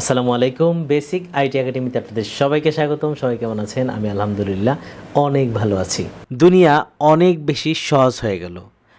আসসালামু আলাইকুম basic IT একাডেমিতে আপনাদের সবাইকে স্বাগতম। সবাই কেমন আছেন? আমি আলহামদুলিল্লাহ অনেক ভালো আছি। দুনিয়া অনেক বেশি সহজ হয়ে গেল।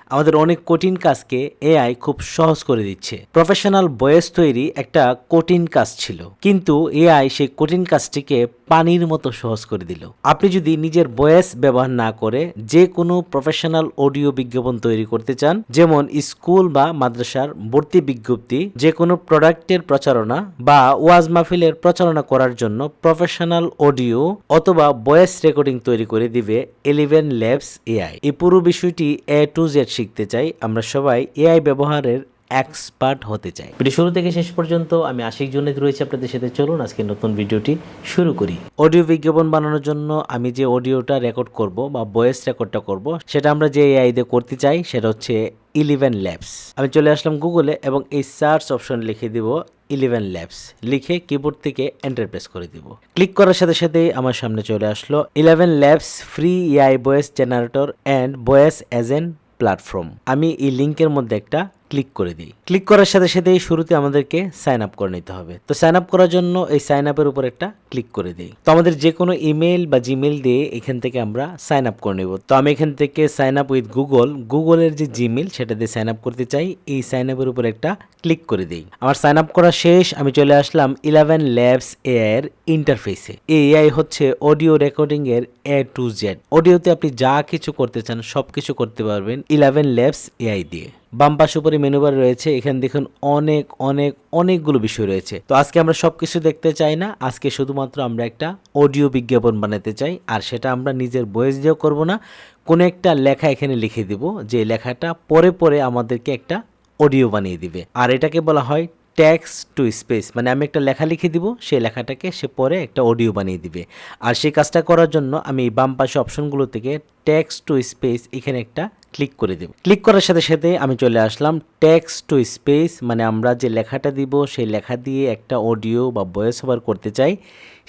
আমাদের অনেক কঠিন কাজকে এআই খুব সহজ করে দিচ্ছে। প্রফেশনাল বয়েস তৈরি একটা কঠিন কাজ ছিল। কিন্তু এআই সেই কঠিন কাজটিকে পানির মতো সহজ করে দিল। আপনি যদি নিজের বয়েস ব্যবহার না করে যে কোনো প্রফেশনাল অডিও বিজ্ঞাপন তৈরি করতে চান, যেমন স্কুল বা মাদ্রাসার ভর্তি বিজ্ঞপ্তি যে কোনো প্রোডাক্টের প্রচারণা বা ওয়াজ মাহফিলের প্রচারণা করার জন্য প্রফেশনাল অডিও অথবা ভয়েস রেকর্ডিং তৈরি করে দিবে এলিভেন ল্যাবস এআই এই পুরো বিষয়টি এ টু জেড শিখতে চাই আমরা সবাই এআই ব্যবহারের এক্সপার্ট হতে চাই। ভিডিও শুরু থেকে শেষ পর্যন্ত আমি আশিক জনিত রয়েছে আপনাদের সাথে। চলুন আজকে নতুন ভিডিওটি শুরু করি। অডিও বিজ্ঞাপন বানানোর জন্য আমি যে অডিওটা রেকর্ড করব বা ভয়েস রেকর্ডটা করব সেটা আমরা যে এআই দিয়ে করতে চাই সেটা হচ্ছে ইলেভেন ল্যাবস আমি চলে আসলাম গুগলে এবং এই সার্চ অপশন লিখে দিব ইলেভেন ল্যাবস লিখে কিবোর্ড থেকে এন্টার প্রেস করে দিব। ক্লিক করার সাথে সাথে আমার সামনে চলে আসলো Eleven Labs free AI voice generator and voice agent platform আমি এই লিঙ্কের মধ্যে একটা ক্লিক করে দিই। ক্লিক করার সাথে সাথেই শুরুতে আমাদেরকে সাইন আপ করে নিতে হবে। তো সাইন আপ করার জন্য এই সাইন আপের উপর একটা ক্লিক করে দিই। তো আমাদের যে কোনো ইমেল বা জিমেল দিয়ে এখান থেকে আমরা সাইন আপ করে নেব। তো আমি এখান থেকে সাইন আপ উইথ গুগল গুগলের যে জিমেল সেটা দিয়ে সাইন আপ করতে চাই। এই সাইন আপের উপর একটা ক্লিক করে দিই। আমার সাইন আপ করা শেষ, আমি চলে আসলাম ইলেভেন ল্যাবস এর ইন্টারফেসে এআই হচ্ছে অডিও রেকর্ডিং এর এ টু জেড অডিওতে আপনি যা কিছু করতে চান সব কিছু করতে পারবেন ইলেভেন ল্যাবস এআই দিয়ে। বাম পাশে উপরে মেনু বার রয়েছে। এখানে দেখুন অনেক অনেক, অনেকগুলো বিষয় রয়েছে। তো আজকে আমরা সবকিছু দেখতে চাই না। আজকে শুধুমাত্র আমরা একটা অডিও বিজ্ঞাপন বানাতে চাই। আর সেটা আমরা নিজের বয়স দিয়েও করব না। কোনো একটা লেখা এখানে লিখে দিব, যে লেখাটা পরে পরে আমাদেরকে একটা অডিও বানিয়ে দিবে। আর এটাকে বলা হয় ট্যাক্স টু স্পেস মানে আমি একটা লেখা লিখে দিব, সেই লেখাটাকে সে পরে একটা অডিও বানিয়ে দিবে। আর সেই কাজটা করার জন্য আমি বাম পাশে অপশনগুলো থেকে ট্যাক্স টু স্পেস এখানে একটা ক্লিক করে দেব। ক্লিক করার সাথে সাথে আমি চলে আসলাম ট্যাক্স টু স্পেস মানে আমরা যে লেখাটা দিব, সেই লেখা দিয়ে একটা অডিও বা ভয়েস ওভার করতে চাই,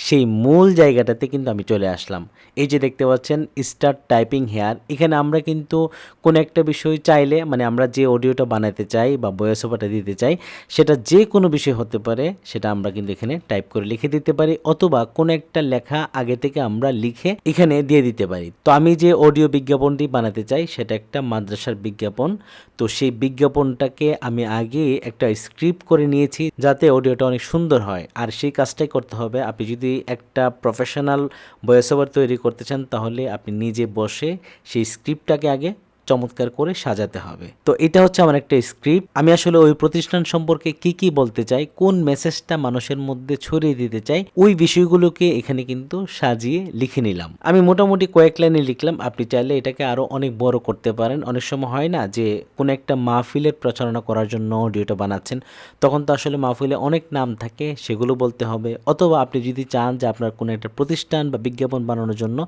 সেই মূল জায়গাটাতে কিন্তু আমি চলে আসলাম। এই যে দেখতে পাচ্ছেন স্টার্ট টাইপিং হেয়ার এখানে আমরা কিন্তু কোনো একটা বিষয় চাইলে মানে আমরা যে অডিওটা বানাতে চাই বা ভয়েস ওভারটা দিতে চাই, সেটা যে কোনো বিষয় হতে পারে, সেটা আমরা কিন্তু এখানে টাইপ করে লিখে দিতে পারি, অথবা কোনো একটা লেখা আগে থেকে আমরা লিখে এখানে দিয়ে দিতে পারি। তো আমি যে অডিও বিজ্ঞাপনটি বানাতে চাই, সেটা একটা মাদ্রাসার বিজ্ঞাপন। তো সেই বিজ্ঞাপনটাকে আমি আগে একটা স্ক্রিপ্ট করে নিয়েছি যাতে অডিওটা অনেক সুন্দর হয়। আর সেই কাজটাই করতে হবে। আপনি যদি একটা প্রফেশনাল ভয়েস ওভার তৈরি করতে চান, তাহলে আপনি নিজে বসে সেই স্ক্রিপ্টটাকে আগে চমৎকার করে সাজাতে হবে। তো এটা হচ্ছে আমার একটা স্ক্রিপ্ট আমি আসলে ওই প্রতিষ্ঠান সম্পর্কে কি কি বলতে চাই, কোন মেসেজটা মানুষের মধ্যে ছড়িয়ে দিতে চাই, ওই বিষয়গুলোকে এখানে কিন্তু সাজিয়ে লিখে নিলাম। আমি মোটামুটি কয়েক লাইনে লিখলাম, আপনি চাইলে এটাকে আরও অনেক বড় করতে পারেন। অনেক সময় হয় না যে, কোনো একটা মাহফিলের প্রচারণা করার জন্য অডিওটা বানাচ্ছেন, তখন তো আসলে মাহফিলে অনেক নাম থাকে, সেগুলো বলতে হবে। অথবা আপনি যদি চান যে, আপনার কোনো একটা প্রতিষ্ঠান বা বিজ্ঞাপন বানানোর জন্য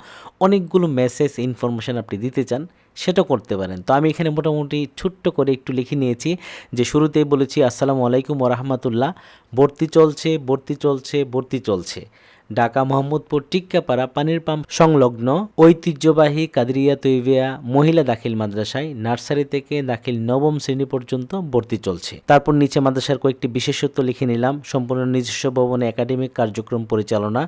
অনেকগুলো মেসেজ ইনফরমেশন আপনি দিতে চান সেটা করতে পারেন। তো আমি এখানে মোটামুটি ছোট্ট করে একটু লিখে নিয়েছি যে শুরুতেই বলেছি, আসসালামু আলাইকুম ওরহামতুল্লাহ ভর্তি চলছে ভর্তি চলছে ভর্তি চলছে। ঢাকা মোহাম্মদপুর টিক্কাপাড়া পানির পাম্প সংলগ্ন ঐতিহ্যবাহী কাদরিয়া তৈবিয়া মহিলা দাখিল মাদ্রাসায় নার্সারি থেকে দাখিল নবম শ্রেণি পর্যন্ত ভর্তি চলছে। তারপর নিচে মাদ্রাসার কয়েকটি বিশেষত্ব লিখে নিলাম। সম্পূর্ণ নিজস্ব ভবনে একাডেমিক কার্যক্রম পরিচালনা,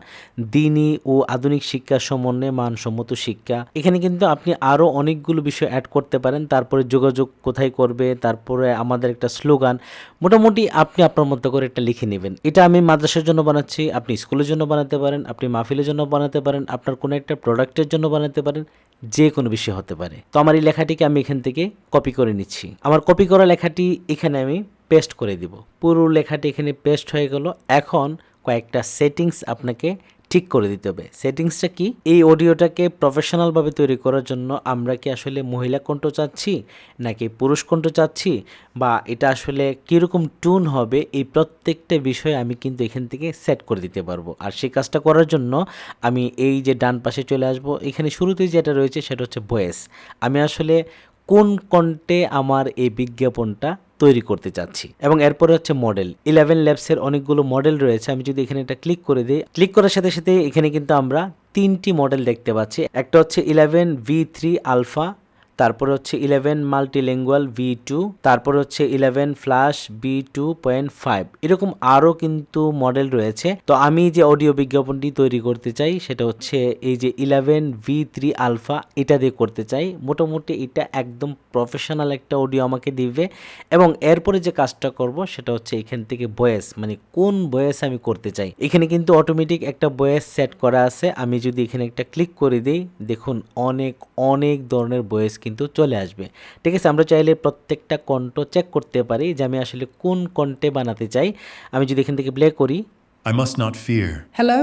দিনই ও আধুনিক শিক্ষা সমন্বয়ে মানসম্মত শিক্ষা। এখানে কিন্তু আপনি আরও অনেকগুলো বিষয় অ্যাড করতে পারেন, তারপরে যোগাযোগ কোথায় করবে, তারপরে আমাদের একটা স্লোগান। মোটামুটি আপনি আপনার মতো করে একটা লিখে নেবেন। এটা আমি মাদ্রাসার জন্য বানাচ্ছি, আপনি স্কুলের জন্য বানাতে পারেন, আপনি মাহফিলের জন্য বানাতে পারেন, আপনার কোনো একটা প্রোডাক্টের জন্য বানাতে পারেন, যে কোনো বিষয় হতে পারে। তো আমার এই লেখাটিকে আমি এখান থেকে কপি করে নিচ্ছি। আমার কপি করা লেখাটি এখানে আমি পেস্ট করে দিব। পুরো লেখাটি এখানে পেস্ট হয়ে গেল। এখন কয়েকটা সেটিংস আপনাকে ঠিক করে দিতে হবে। সেটিংসটা কি? এই অডিওটাকে প্রফেশনালভাবে তৈরি করার জন্য আমরা কি আসলে মহিলা কণ্ঠ চাচ্ছি, নাকি পুরুষ কণ্ঠ চাচ্ছি, বা এটা আসলে কীরকম টুন হবে, এই প্রত্যেকটা বিষয় আমি কিন্তু এখান থেকে সেট করে দিতে পারব। আর সেই কাজটা করার জন্য আমি এই যে ডান পাশে চলে আসব, এখানে শুরুতেই যেটা রয়েছে সেটা হচ্ছে ভয়েস আমি আসলে কোন কন্টে আমার এই বিজ্ঞাপনটা তৈরি করতে চাচ্ছি? এবং এরপরে হচ্ছে মডেল ইলেভেন ল্যাবসের অনেকগুলো মডেল রয়েছে। আমি যদি এখানে এটা ক্লিক করে দিই ক্লিক করার সাথে সাথে এখানে কিন্তু আমরা তিনটি মডেল দেখতে পাচ্ছি। একটা হচ্ছে ইলেভেন ভি থ্রি আলফা তারপর হচ্ছে ইলেভেন মাল্টিলিঙ্গুয়াল ভি টু তারপর হচ্ছে Eleven Flash v two point five এরকম আরও কিন্তু মডেল রয়েছে। তো আমি যে অডিও বিজ্ঞাপনটি তৈরি করতে চাই, সেটা হচ্ছে এই যে ইলেভেন ভি থ্রি আলফা এটা দিয়ে করতে চাই। মোটামুটি এটা একদম প্রফেশনাল একটা অডিও আমাকে দিবে। এবং এরপরে যে কাজটা করব, সেটা হচ্ছে এখান থেকে বয়েস মানে কোন বয়েস আমি করতে চাই। এখানে কিন্তু অটোমেটিক একটা বয়েস সেট করা আছে। আমি যদি এখানে একটা ক্লিক করে দিই, দেখুন অনেক অনেক ধরনের বয়েস কিন্তু চলে আসবে ঠিক আছে আমরা চাইলে প্রত্যেকটা কণ্ঠ চেক করতে পারি যে আমি আসলে কোন কণ্ঠে বানাতে চাই আমি যদি এখান থেকে প্লে করি I must not fear. Hello,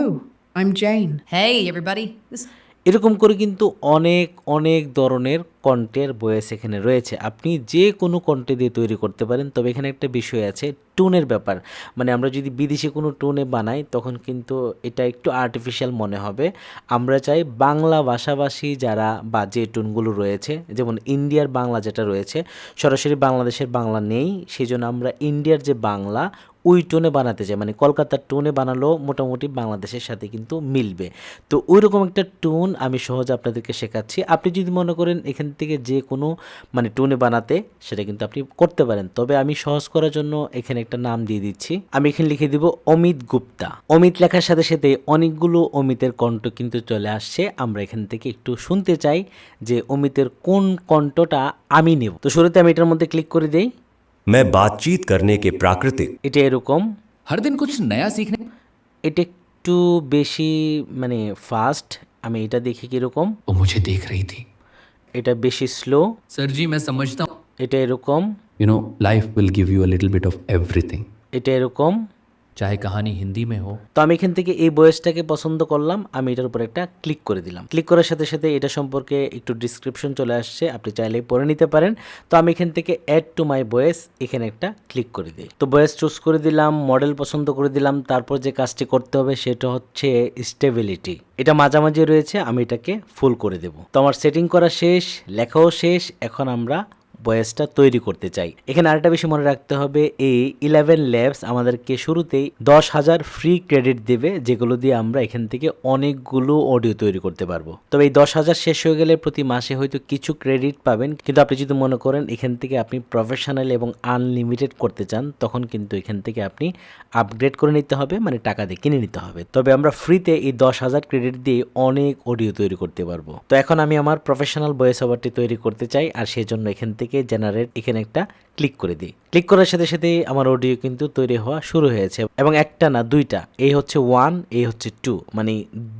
I'm Jane. Hey, everybody. This এরকম করে কিন্তু অনেক অনেক ধরনের কন্টের বয়েস এখানে রয়েছে। আপনি যে কোনো কন্টে দিয়ে তৈরি করতে পারেন, তবে এখানে একটা বিষয় আছে টোনের ব্যাপার। মানে আমরা যদি বিদেশি কোনো টোনে বানাই, তখন কিন্তু এটা একটু আর্টিফিশিয়াল মনে হবে। আমরা চাই বাংলা ভাষাভাষী যারা বা যে টোনগুলো রয়েছে, যেমন ইন্ডিয়ার বাংলা যেটা রয়েছে, সরাসরি বাংলাদেশের বাংলা নেই সেই জন্য আমরা ইন্ডিয়ার যে বাংলা, ওই টোনে বানাতে চাই। মানে কলকাতার টোনে বানালেও মোটামুটি বাংলাদেশের সাথে কিন্তু মিলবে। তো ওই রকম একটা টোন আমি সহজে আপনাদেরকে শেখাচ্ছি। আপনি যদি মনে করেন এখান থেকে যে কোনো মানে টোনে বানাতে সেটা কিন্তু আপনি করতে পারেন তবে আমি সহজ করার জন্য এখানে একটা নাম দিয়ে দিচ্ছি আমি এখানে লিখে দিব অমিত গুপ্তা অমিত লেখার সাথে সাথে অনেকগুলো অমিতের কণ্ঠ কিন্তু চলে আসছে আমরা এখান থেকে একটু শুনতে চাই যে অমিতের কোন কণ্ঠটা আমি নেব তো শুরুতে আমি এটার মধ্যে ক্লিক করে দেই मैं बातचीत करने के प्राकृतिक এটা এরকম हर दिन कुछ नया सीखने এটা একটু বেশি মানে ফাস্ট আমি এটা দেখি কীরকম वो मुझे देख रही थी এটা বেশি স্লো सर जी मैं समझता हूँ এটা এরকম you know life will give you a little bit of everything এটা এরকম চাহে কাহানি হিন্দি মে হো তো আমি এখান থেকে এই বয়েসটাকে পছন্দ করলাম, আমি এটার উপর একটা ক্লিক করে দিলাম। ক্লিক করার সাথে সাথে এটা সম্পর্কে একটু ডিসক্রিপশন চলে আসছে, আপনি চাইলে পড়ে নিতে পারেন। তো আমি এখান থেকে অ্যাড টু মাই বয়েস এখানে একটা ক্লিক করে দিই। তো বয়েস চুজ করে দিলাম মডেল পছন্দ করে দিলাম, তারপর যে কাজটি করতে হবে সেটা হচ্ছে স্টেবিলিটি এটা মাঝামাঝি রয়েছে, আমি এটাকে ফুল করে দেব। তো আমার সেটিং করা শেষ, লেখাও শেষ, এখন আমরা বয়েসটা তৈরি করতে চাই। এখানে আরেকটা বিষয় মনে রাখতে হবে, এই ইলেভেন ল্যাবস আমাদেরকে শুরুতেই দশ হাজার ফ্রি ক্রেডিট দেবে, যেগুলো দিয়ে আমরা এখান থেকে অনেকগুলো অডিও তৈরি করতে পারব। তবে এই দশ হাজার শেষ হয়ে গেলে প্রতি মাসে হয়তো কিছু ক্রেডিট পাবেন, কিন্তু আপনি যদি মনে করেন এখান থেকে আপনি প্রফেশনাল এবং আনলিমিটেড করতে চান, তখন কিন্তু এখান থেকে আপনি আপগ্রেড করে নিতে হবে মানে টাকা দিয়ে কিনে নিতে হবে। তবে আমরা ফ্রিতে এই দশ হাজার ক্রেডিট দিয়ে অনেক অডিও তৈরি করতে পারব। তো এখন আমি আমার প্রফেশনাল ভয়েস ওভারটি তৈরি করতে চাই, আর সেই জন্য এখান থেকে জেনারেট এখানে একটা ক্লিক করে দিই। ক্লিক করার সাথে সাথে আমার অডিও কিন্তু তৈরি হওয়া শুরু হয়েছে এবং একটা না দুইটা, এই হচ্ছে ওয়ান এই হচ্ছে টু মানে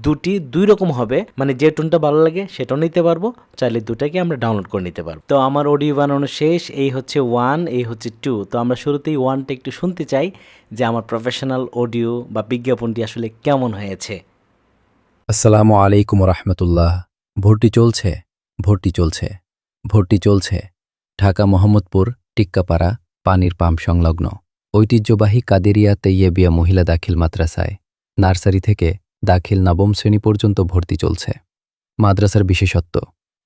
দুটি দুই রকম হবে মানে যে টোনটা ভালো লাগে সেটাও নিতে পারব, চাইলে দুটাকে আমরা ডাউনলোড করে নিতে পারব। তো আমার অডিও বানানো শেষ, এই হচ্ছে ওয়ান এই হচ্ছে টু তো আমরা শুরুতেই ওয়ানটা একটু শুনতে চাই যে আমার প্রফেশনাল অডিও বা বিজ্ঞাপনটি আসলে কেমন হয়েছে। আসসালামু আলাইকুম রহমতুল্লাহ। ভর্তি চলছে? ভর্তি চলছে। ভর্তি চলছে। ঢাকা মোহাম্মদপুর টিক্কাপাড়া পানির পাম্প সংলগ্ন। ঐতিহ্যবাহী কাদেরিয়া তৈয়েবিয়া মহিলা দাখিল মাদ্রাসায় নার্সারি থেকে দাখিল নবম শ্রেণি পর্যন্ত ভর্তি চলছে। মাদ্রাসার বিশেষত্ব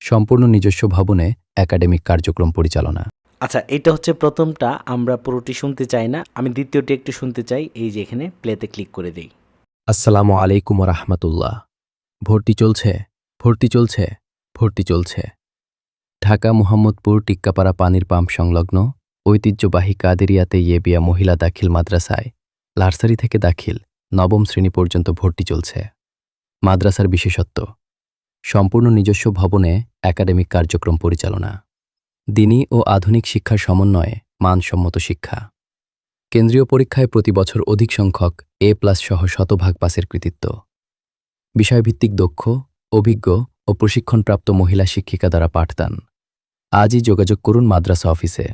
সম্পূর্ণ নিজস্ব ভবনে একাডেমিক কার্যক্রম পরিচালনা। আচ্ছা এটা হচ্ছে প্রথমটা আমরা পুরোটি শুনতে চাই না। আমি দ্বিতীয়টি একটু শুনতে চাই এই যে এখানে প্লেতে ক্লিক করে দিই। আসসালামু আলাইকুম রহমতুল্লাহ। ভর্তি চলছে ভর্তি চলছে ভর্তি চলছে। ঢাকা মোহাম্মদপুর টিক্কাপাড়া পানির পাম্প সংলগ্ন ঐতিহ্যবাহী কাদেরিয়াতে ইয়েবিয়া মহিলা দাখিল মাদ্রাসায় লার্সারি থেকে দাখিল নবম শ্রেণি পর্যন্ত ভর্তি চলছে। মাদ্রাসার বিশেষত্ব, সম্পূর্ণ নিজস্ব ভবনে একাডেমিক কার্যক্রম পরিচালনা, দিনী ও আধুনিক শিক্ষার সমন্বয়ে মানসম্মত শিক্ষা। কেন্দ্রীয় পরীক্ষায় প্রতি বছর অধিক সংখ্যক এ প্লাস সহ শতভাগ পাসের কৃতিত্ব। বিষয়ভিত্তিক দক্ষ, অভিজ্ঞ ও প্রশিক্ষণপ্রাপ্ত মহিলা শিক্ষিকা দ্বারা পাঠদান। আজই যোগাযোগ করুন মাদ্রাসা অফিসে।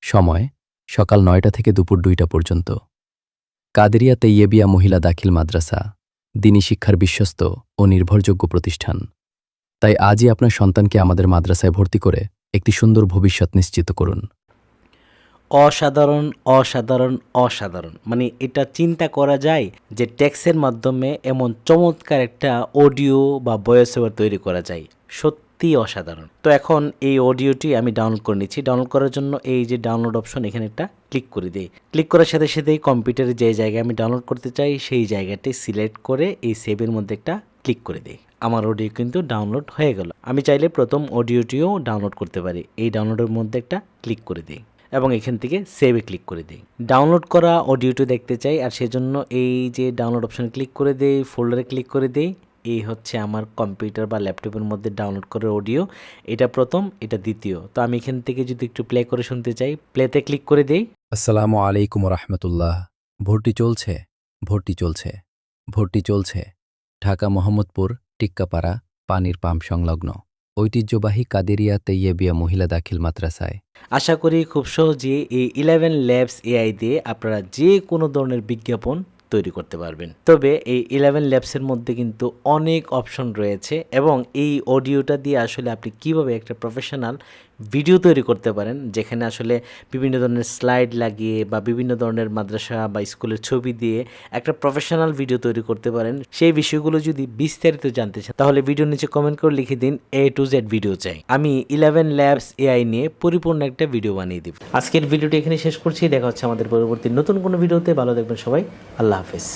সময় সকাল নয়টা থেকে দুপুর দুইটা পর্যন্ত। কাদেরিয়া তেইয়েবিয়া মহিলা দাখিল মাদ্রাসা, দিনী শিক্ষার বিশ্বস্ত ও নির্ভরযোগ্য প্রতিষ্ঠান। তাই আজই আপনার সন্তানকে আমাদের মাদ্রাসায় ভর্তি করে একটি সুন্দর ভবিষ্যৎ নিশ্চিত করুন। অসাধারণ অসাধারণ অসাধারণ। মানে এটা চিন্তা করা যায় যে ট্যাক্সের মাধ্যমে এমন চমৎকার একটা অডিও বা ওভার তৈরি করা যায়। সত্যি অসাধারণ। তো এখন এই অডিওটি আমি ডাউনলোড করে নিচ্ছি। ডাউনলোড করার জন্য এই যে ডাউনলোড অপশন এখানে একটা ক্লিক করে দিই। ক্লিক করার সাথে সাথেই কম্পিউটারে যে জায়গায় আমি ডাউনলোড করতে চাই, সেই জায়গাটি সিলেক্ট করে এই সেভের মধ্যে একটা ক্লিক করে দিই। আমার অডিও কিন্তু ডাউনলোড হয়ে গেল। আমি চাইলে প্রথম অডিওটিও ডাউনলোড করতে পারি। এই ডাউনলোডের মধ্যে একটা ক্লিক করে দিই এবং এখান থেকে সেভে ক্লিক করে দিই। ডাউনলোড করা অডিওটি দেখতে চাই আর সেজন্য এই যে ডাউনলোড অপশানে ক্লিক করে দিই ফোল্ডারে ক্লিক করে দিই। এই হচ্ছে আমার কম্পিউটার বা ল্যাপটপের মধ্যে ডাউনলোড করা অডিও এটা প্রথম এটা দ্বিতীয়। তো আমি এখান থেকে যদি একটু প্লে করে শুনতে চাই প্লেতে ক্লিক করে দিই। আসসালামু আলাইকুম রহমতুল্লাহ ভর্তি চলছে ভর্তি চলছে ভর্তি চলছে। ঢাকা মোহাম্মদপুর টিক্কাপাড়া পানির পাম্প সংলগ্ন। ঐতিহ্যবাহী কাদেরিয়া তৈয়েবিয়া মহিলা দাখিল মাদ্রাসায়। আশা করি খুব সহজে এই ইলেভেন ল্যাবস এআই দিয়ে আপনারা যে কোনো ধরনের বিজ্ঞাপন তৈরি করতে পারবেন। তবে এই ইলেভেন ল্যাবসের মধ্যে কিন্তু অনেক অপশন রয়েছে এবং এই অডিওটা দিয়ে আসলে আপনি কীভাবে একটা প্রফেশনাল ভিডিও তৈরি করতে পারেন, যেখানে আসলে বিভিন্ন ধরনের স্লাইড লাগিয়ে বা বিভিন্ন ধরনের মাদ্রাসা বা স্কুলের ছবি দিয়ে একটা প্রফেশনাল ভিডিও তৈরি করতে পারেন। সেই বিষয়গুলো যদি বিস্তারিত জানতে চান, তাহলে ভিডিও নিচে কমেন্ট করে লিখে দিন এ টু জেড ভিডিও চাই। আমি ইলেভেন ল্যাবস এআই নিয়ে পরিপূর্ণ একটা ভিডিও বানিয়ে দিব। আজকের ভিডিওটি এখানে শেষ করছি। দেখা হচ্ছে আমাদের পরবর্তী নতুন কোনো ভিডিওতে ভালো দেখবেন সবাই। আল্লাহ হাফেজ।